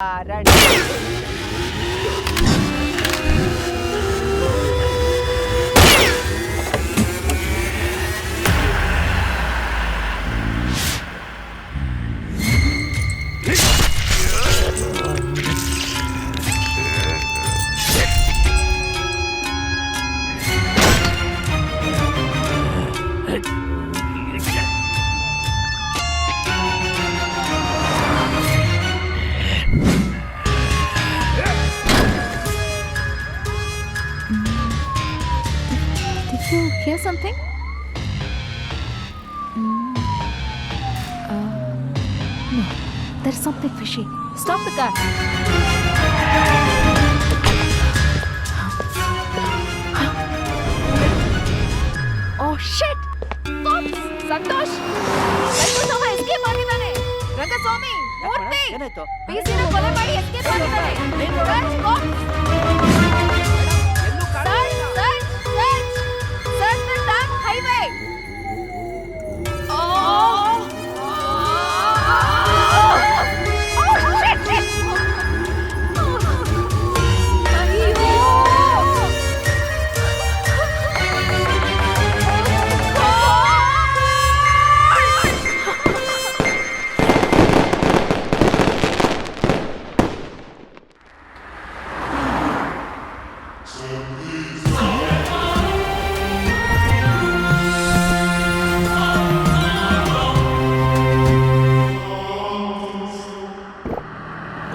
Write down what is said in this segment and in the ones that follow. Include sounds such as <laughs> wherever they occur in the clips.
Caralho! no, there's something fishy. Stop the car. Oh shit! Cops! Santosh ನಮ್ಮ escape ಆಗಿದ್ದಾನೆ ರಂಗಸ್ವಾಮಿ ಮೂರ್ತಿ ಏನಾಯ್ತು ಪಿಸಿನ ಕೊಲೆ ಮಾಡಿ ಎಸ್ಕೇಪ್ ಆಗಿದ್ದಾನೆ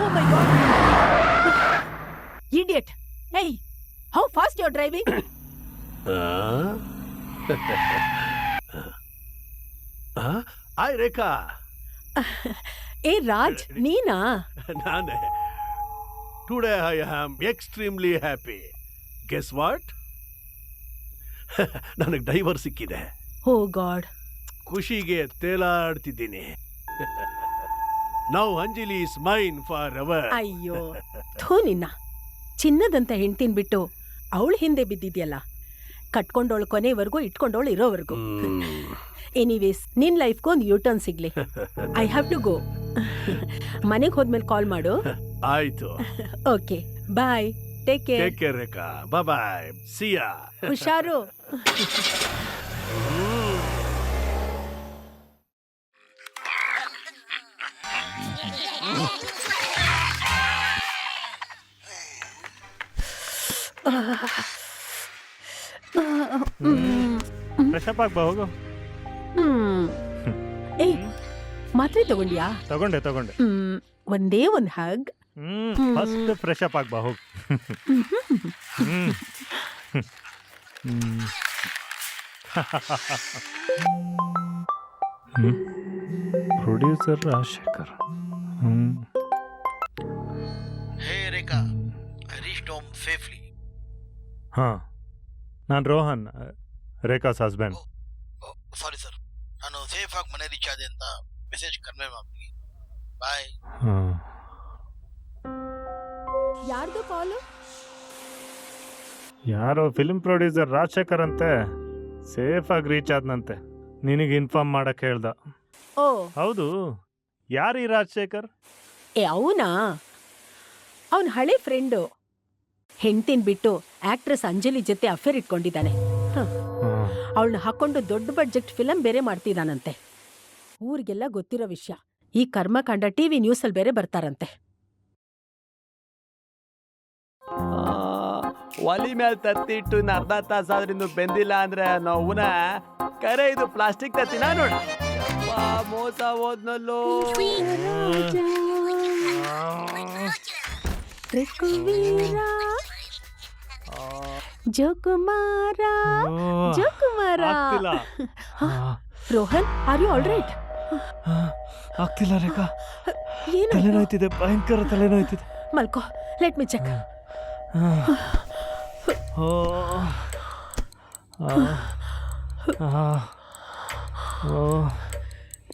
Oh my god! Idiot! Hey, how fast you're driving? Hi Rekha ಏ ರಾಜ್ ನೀನಾ ನಾನೇ today I am extremely happy guess what ನನಗೆ ಡೈವರ್ ಸಿಕ್ಕಿದೆ ಓ ಗಾಡ್ ಖುಷಿಗೆ ತೇಲಾಡ್ತಿದ್ದೀನಿ now Anjali is mine forever ಅಯ್ಯೋ ಥೂ ನಿನ್ನ. ಚಿನ್ನದಂತ ಹೆಂಡ್ತಿನ್ ಬಿಟ್ಟು ಅವಳು ಹಿಂದೆ ಬಿದ್ದಿದ್ಯಲ್ಲ? ಕಟ್ಕೊಂಡವಳು ಕೊನೆವರೆಗೂ ಇಟ್ಕೊಂಡವಳು ಇರೋವರೆಗೂ. ಎನಿವೇಸ್ ನಿನ್ ಲೈಫ್ಗೆ ಒಂದು ಯೂ ಟರ್ನ್ ಸಿಗ್ಲಿ. ಐ ಹ್ಯಾವ್ ಟು ಗೋ ಮನೆಗೆ ಹೋದ್ಮೇಲೆ ಕಾಲ್ ಮಾಡು. ಆಯ್ತು. Okay bye take care take care Rekha. Bye see ya ಹುಷಾರು. ಫ್ರೆಶ್ ಅಪ್ ಆಗ್ಬಾ ಹೋಗು. ಹ್ಮ್. ಏಯ್ ಮಾತ್ರೆ ತಗೊಂಡ್ಯಾ? ತಗೊಂಡೆ ತಗೊಂಡೆ. ಹ್ಮ್ ಒಂದೇ ಒಂದ್ hug. Hmm. First fresh up ಆಗ್ಬಾ ಹೋಗು. ಹ್ಮ್. ಹ್ಮ್. ಪ್ರೊಡ್ಯೂಸರ್ ರಾಜಶೇಖರ್. ಹ್ಮ್. ಹೇ ರೇಖಾ ಹರೀಶ್ ಟೋಮ್ ಸೇಫ್ಲಿ. ಹಾ. ನಾನು Rohan Rekha's husband sorry sir ನಾನು ಸೇಫ್ ಆಗಿ ಮನೆ ರೀಚ್ ಆದೆ ಅಂತ ಮೆಸೇಜ್ ಕನ್ವೇ ಮಾಡ್ತೀನಿ. ಬಾಯ್ ಹಾಂ. ಯಾರ್ದು ಕಾಲು ಯಾರೋ ಫಿಲ್ಮ್ ಪ್ರೊಡ್ಯೂಸರ್ ರಾಜಶೇಖರ್ ಅಂತೆ. ಸೇಫ್ ಆಗಿ ರೀಚ್ ಆದ್ನಂತೆ. ನಿನಗೆ ಇನ್ಫಾರ್ಮ್ ಮಾಡಕ್ಕೆ ಹೇಳ್ದ. ಓ. ಹೌದು. ಯಾರು ಈ ರಾಜಶೇಖರ್? ಏ ಅವನಾ? ಅವನ ಹಳೆ ಫ್ರೆಂಡು ಹೆಂಡ್ತಿನ್ ಬಿಟ್ಟು ಆಕ್ಟ್ರೆಸ್ ಅಂಜಲಿ ಜೊತೆ ಅಫೇರ್ ಇಟ್ಕೊಂಡಿದ್ದಾನೆ. ಅವಳನ್ನ ಹಾಕೊಂಡು ದೊಡ್ಡ ಬಡ್ಜೆಟ್ ಫಿಲಂ ಬೇರೆ ಮಾಡ್ತಿದ್ದಾನಂತೆ ಊರಿಗೆಲ್ಲ ಗೊತ್ತಿರೋ ವಿಷಯ. ಈ ಕರ್ಮಕಾಂಡ ಟಿವಿ ನ್ಯೂಸಲ್ಲಿ ಬೇರೆ ಬರ್ತಾರಂತೆ. ಒಲಿ ಮೇಲೆ ತತ್ತಿಟ್ಟು ಇನ್ನು ಅರ್ಧ ತಾಸಾದ್ರಿಂದ ಬೆಂದಿಲ್ಲ ಅಂದ್ರೆ ನೋವುನ? ಕರೆ ಇದು ಪ್ಲಾಸ್ಟಿಕ್ ತತ್ತಿನ ನೋಡ. ಮೋಸ ಹೋದ್ನಲ್ಲೋ. ರಘುವೀರ, Jokumara. Jokumara. Rohan are you all right ಆಗ್ತಿಲ್ಲ ರೇಖಾ. ಏನು? ತಲೆನೋಯ್ತಿದೆ ಭಯಂಕರ ತಲೆನೋಯ್ತಿದೆ. ಮಲ್ಕೋ let me check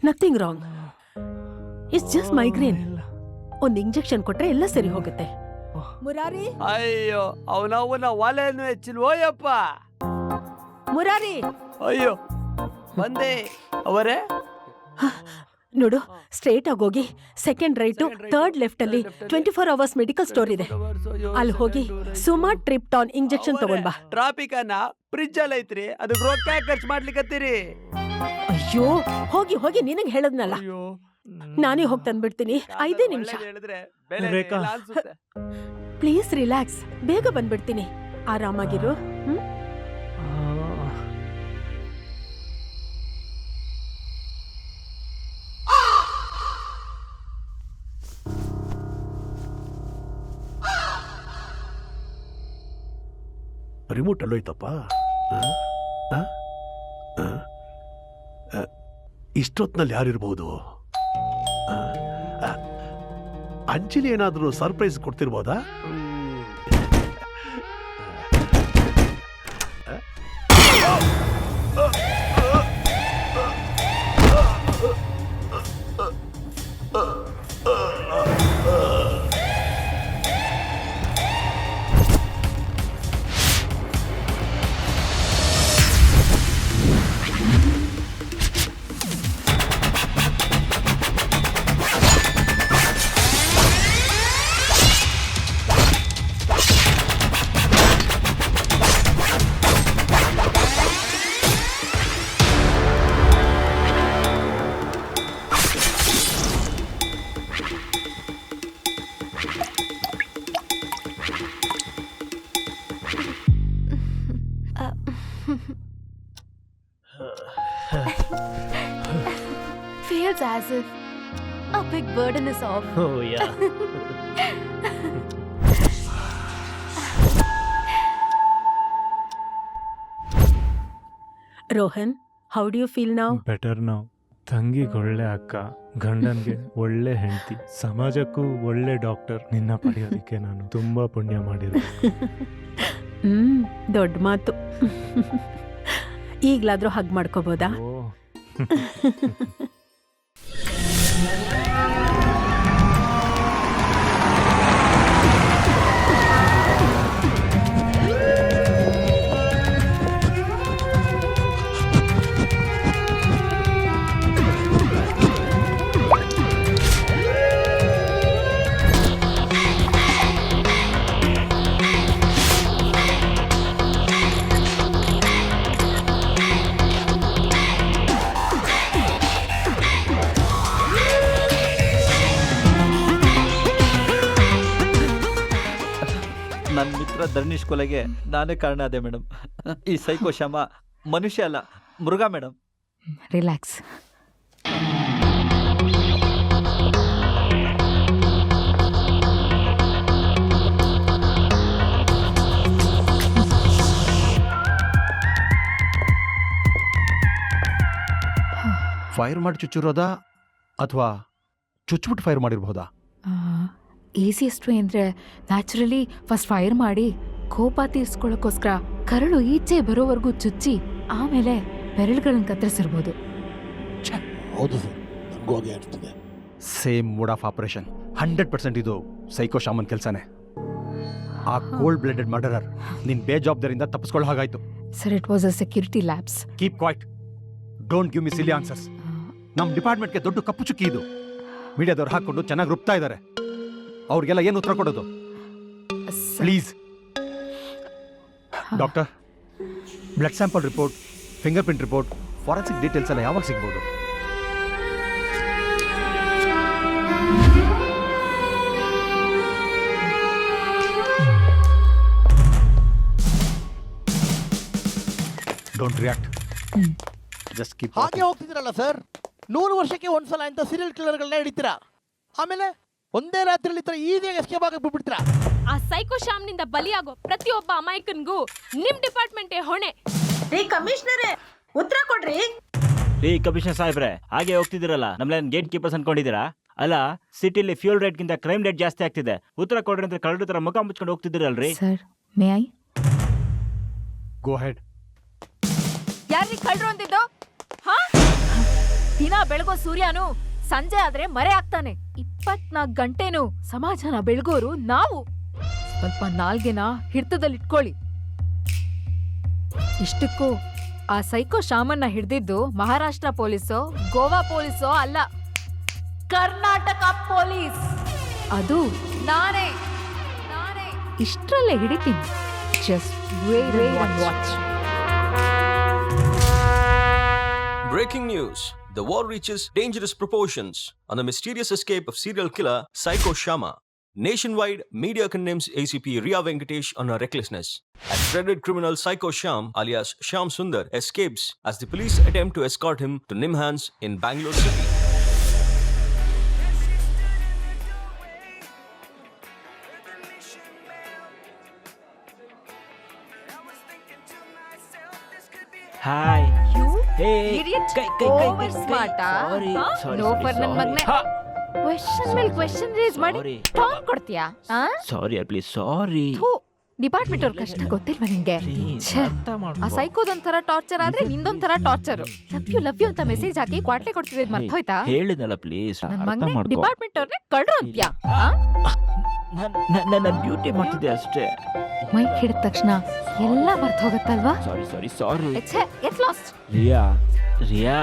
nothing wrong it's just migraine. ಒಂದು ಇಂಜೆಕ್ಷನ್ ಕೊಟ್ಟರೆ ಎಲ್ಲ ಸರಿ ಹೋಗುತ್ತೆ. ಮುರಾರಿ? ಅಯ್ಯೋ ಅವನವನ ಒಲೆಯನ್ನು ಹೆಚ್ಚಿಲ್ವೋಯಪ್ಪ ಮುರಾರಿ! ಅಯ್ಯೋ ಬಂದೆ. ಅವರೇ? ನೋಡು ಸ್ಟ್ರೇಟ್ ಆಗಿ ಹೋಗಿ ಸೆಕೆಂಡ್ ರೈಟು ಥರ್ಡ್ ಲೆಫ್ಟ್ ಅಲ್ಲಿ twenty four hours medical store ಇದೆ. ಅಲ್ಲಿ ಹೋಗಿ ಸುಮಾ ಟ್ರಿಪ್ಟಾನ್ ಇಂಜೆಕ್ಷನ್ ತಗೊಂಡ್ ಬಾ. ಟ್ರಾಫಿಕ್ ಅನ್ನ ಫ್ರಿಜ್ ಅಲ್ಲಿ ಐತ್ರಿ ಅದು ರೊಕ್ಕ ಖರ್ಚು ಮಾಡ್ಲಿಕತ್ತೀರಿ. ಅಯ್ಯೋ ಹೋಗಿ ಹೋಗಿ ನಿನಗೆ ಹೇಳದ್ನಲ್ಲ. ಅಯ್ಯೋ ನಾನೇ ಹೋಗಿ ತಂದ್ಬಿಡ್ತೀನಿ. ಐದೇ ನಿಮಿಷ. ರೇಖಾ. Please relax. ಬೇಗ ಬಂದ್ಬಿಡ್ತೀನಿ. ಆರಾಮಾಗಿರು. ಹ್ಮ್? ರಿಮೋಟ್ ಅಲ್ಲೋಯ್ತಪ್ಪ ಆ? ಆ? ಆ? ಇಷ್ಟೊತ್ನಲ್ಲಿ ಯಾರಿರ್ಬೋದು? ಅಂಜಲಿ ಏನಾದರೂ ಸರ್ಪ್ರೈಸ್ ಕೊಡ್ತಿರ್ಬೋದಾ? Feels as if a big burden is off. <laughs> Oh, yeah. Rohan how do you feel now better ನಾವು ತಂಗಿಗೆ ಒಳ್ಳೆ ಅಕ್ಕ ಗಂಡನ್ಗೆ ಒಳ್ಳೆ ಹೆಂಡತಿ ಸಮಾಜಕ್ಕೂ ಒಳ್ಳೆ ಡಾಕ್ಟರ್ ನಿನ್ನ ಪಡೆಯೋದಕ್ಕೆ ನಾನು ತುಂಬಾ ಪುಣ್ಯ ಮಾಡಿದೆ <laughs> ಹ್ಮ್ ದೊಡ್ಡ ಮಾತು. <laughs> ಈಗ್ಲಾದ್ರೂ ಹಗ್ ಮಾಡ್ಕೋಬೋದಾ? <laughs> ಓ ಧರ್ನಿಶ್ ಧರ್ನೀಶ್ ಕೊಲೆಗೆ ನಾನೇ ಕಾರಣ ಅದೇ ಮೇಡಮ್ ಈ ಸೈಕೋ ಶಮ ಮನುಷ್ಯ ಅಲ್ಲ ಮೃಗ ಮೇಡಮ್ ರಿಲ್ಯಾಕ್ಸ್ ಫೈರ್ ಮಾಡಿ ಚುಚ್ಚಿರೋದಾ ಅಥವಾ ಚುಚ್ಬಿಟ್ಟು ಫೈರ್ ಮಾಡಿರ್ಬೋದಾ? ಈಸಿಯೆಸ್ಟ್ ವೇ ಅಂದರೆ ನ್ಯಾಚುರಲಿ ಫಸ್ಟ್ ಫೈರ್ ಮಾಡಿ ಕೋಪ ತೀರ್ಸ್ಕೊಳ್ಳೋಕ್ಕೋಸ್ಕರ ಕರಳು ಈಚೆ ಬರೋವರೆಗೂ ಚುಚ್ಚಿ ಆಮೇಲೆ ಬೆರಳುಗಳನ್ನ ಕತ್ತರಿಸಿರ್ಬೋದು. ಹೌದು ಸರ್. ಹಾಗೆ ಅನಿಸ್ತಿದೆ same mode of operation hundred percent ಇದು ಸೈಕೋ ಶಾಮನ್ ಕೆಲಸನೇ. ಆ ಕೋಲ್ಡ್ ಬ್ಲಡೆಡ್ ಮರ್ಡರರ್ ನಿನ್ ಬೇಜವಾಬ್ದಾರಿಯಿಂದ ತಪ್ಪಿಸ್ಕೊಳ್ಳೋ ಹಾಗಾಯ್ತು. Sir it was a security labs keep quiet don't give me silly answers ನಮ್ಮ ಡಿಪಾರ್ಟ್ಮೆಂಟ್ಗೆ ದೊಡ್ಡ ಕಪ್ಪು ಚುಕ್ಕಿ ಇದು. ಮೀಡಿಯಾದವ್ರು ಹಾಕೊಂಡು ಚೆನ್ನಾಗಿ ರುಪ್ತಾ ಇದ್ದಾರೆ ಅವ್ರಿಗೆಲ್ಲ ಏನು ಉತ್ತರ ಕೊಡೋದು? Please doctor blood sample report fingerprint report forensic details ಎಲ್ಲ ಯಾವಾಗ ಸಿಗ್ಬೋದು? Don't react. ಜಸ್ಟ್ ಕೀಪ್ ಹಾಗೆ ಹೋಗ್ತಿದ್ರಲ್ಲ ಸರ್? ನೂರು ವರ್ಷಕ್ಕೆ ಒಂದ್ಸಲ ಇಂಥ ಸೀರಿಯಲ್ ಕಿಲ್ಲರ್ಗಳನ್ನ ಹಿಡಿತೀರಾ? ಆಮೇಲೆ ಒಂದೇ ರಾತ್ರಿಯಲ್ಲಿ ಈ ಥರ ಈಸಿಯಾಗಿ ಎಸ್ಕೇಪ್ ಆಗಿ ಬಿಟ್ಬಿಡ್ತೀರಾ? ಆ ಸೈಕೋ ಶಾಮ್ನಿಂದ ಬಲಿಯಾಗೋ ಪ್ರತಿಯೊಬ್ಬ ಅಮಾಯಕನ್ಗೂ ನಿಮ್ ಡಿಪಾರ್ಟ್ಮೆಂಟೇ ಹೊಣೆ. ರೀ ಕಮಿಷನರೇ ಉತ್ತರ ಕೊಡ್ರಿ. ರೀ ಕಮಿಷನರ್ ಸಾಹೇಬ್ರೆ ಹಾಗೆ ಹೋಗ್ತಿದ್ದೀರಲ್ಲ ನಮ್ಲೇನ್ ಗೇಟ್ ಕೀಪರ್ಸ್ ಅನ್ಕೊಂಡಿದ್ದೀರಾ? ಅಲ್ಲ ಸಿಟಿಲಿ ಫ್ಯೂಲ್ ರೇಟ್ ಗಿಂತ ಕ್ರೈಮ್ ರೇಟ್ ಜಾಸ್ತಿ ಆಗ್ತಿದೆ. ಉತ್ತರ ಕೊಡ್ರಿ ಅಂತ ಕಳ್ಳರ ತರ ಮುಖ ಮುಚ್ಕೊಂಡು ಹೋಗ್ತಿದ್ದೀರಲ್ರಿ? Sir may I go ahead ಯಾರ್ರಿ ಕಳ್ರು ಅಂತಿದ್ದು ಹಾ? ದಿನ ಬೆಳಗೋ ಸೂರ್ಯನು ಸಂಜೆ ಆದ್ರೆ ಮರೆ ಆಗ್ತಾನೆ ಇಪ್ಪತ್ನಾಲ್ಕು ಗಂಟೆನು ಸಮಾಜನ ಬೆಳಗೋರು ನಾವು. ಸ್ವಲ್ಪ ನಾಲ್ಗೆನ ಹಿಡ್ತದಲ್ಲಿಟ್ಕೊಳ್ಳಿ. ಇಷ್ಟಕ್ಕೂ ಆ ಸೈಕೋ ಶಾಮನ್ನ ಹಿಡ್ದಿದ್ದು ಮಹಾರಾಷ್ಟ್ರ ಪೊಲೀಸೋ, ಗೋವಾ ಪೊಲೀಸೋ ಅಲ್ಲ. ಕರ್ನಾಟಕ ಪೊಲೀಸ್. ಅದು ನಾನೇ. ನಾನೇ. ಇಷ್ಟರಲ್ಲೇ ಹಿಡಿತೀನಿ. Just watch breaking news. The war reaches dangerous proportions on the mysterious escape of serial killer Psycho Sharma. Nationwide, media condemns ACP Ria Venkatesh on her recklessness. And dreaded criminal Psycho Sham, alias Sham Sundar, escapes as the police attempt to escort him to Nimhans in Bangalore City. Hi. Idiot. Over smart ಆ? ಸಾರಿ ಹಾ? Sorry Loafer ನನ್ ಮಗ್ನೇ. Question ಮೇಲೆ question raise ಮಾಡಿ. ಟಾಂಗ್ ಕೊಡ್ತೀಯಾ? Sorry please sorry department ಅವ್ರ ಕಷ್ಟ ಗೊತ್ತಿಲ್ವಾ ನಿಂಗೆ? ಛೆ, ಆ ಸೈಕೋದೊಂಥರ ಟಾರ್ಚರ್ ಆದ್ರೆ ನಿಂದೊಂಥರ torture love you love you ಅಂತ ಮೆಸೇಜ್ ಹಾಕಿ ಕ್ವಾಟ್ಲೆ ಕೊಡ್ತಿದ್ ಮರ್ತೋಯ್ತಾ ಹೇಳಿದ್ನಲ್ಲ ಪ್ಲೀಸ್ ನನ್ ಮಗನೇ ಡಿಪಾರ್ಟ್ಮೆಂಟ್ ಅವ್ರನ್ನೇ ಕಳ್ರು ಅಂತ್ಯಾ ನನ್ನ ಬ್ಯೂಟಿ ಮಾಡ್ತಿದ್ದೆ ಅಷ್ಟೇ. ಮೈಕ್ ಹಿಡಿದ ತಕ್ಷಣ ಎಲ್ಲ ಬರ್ತ ಹೋಗತ್ತಲ್ವಾ? ಸಾರಿ ಸಾರಿ ಸಾರಿ ರಿಯಾ. ರಿಯಾ.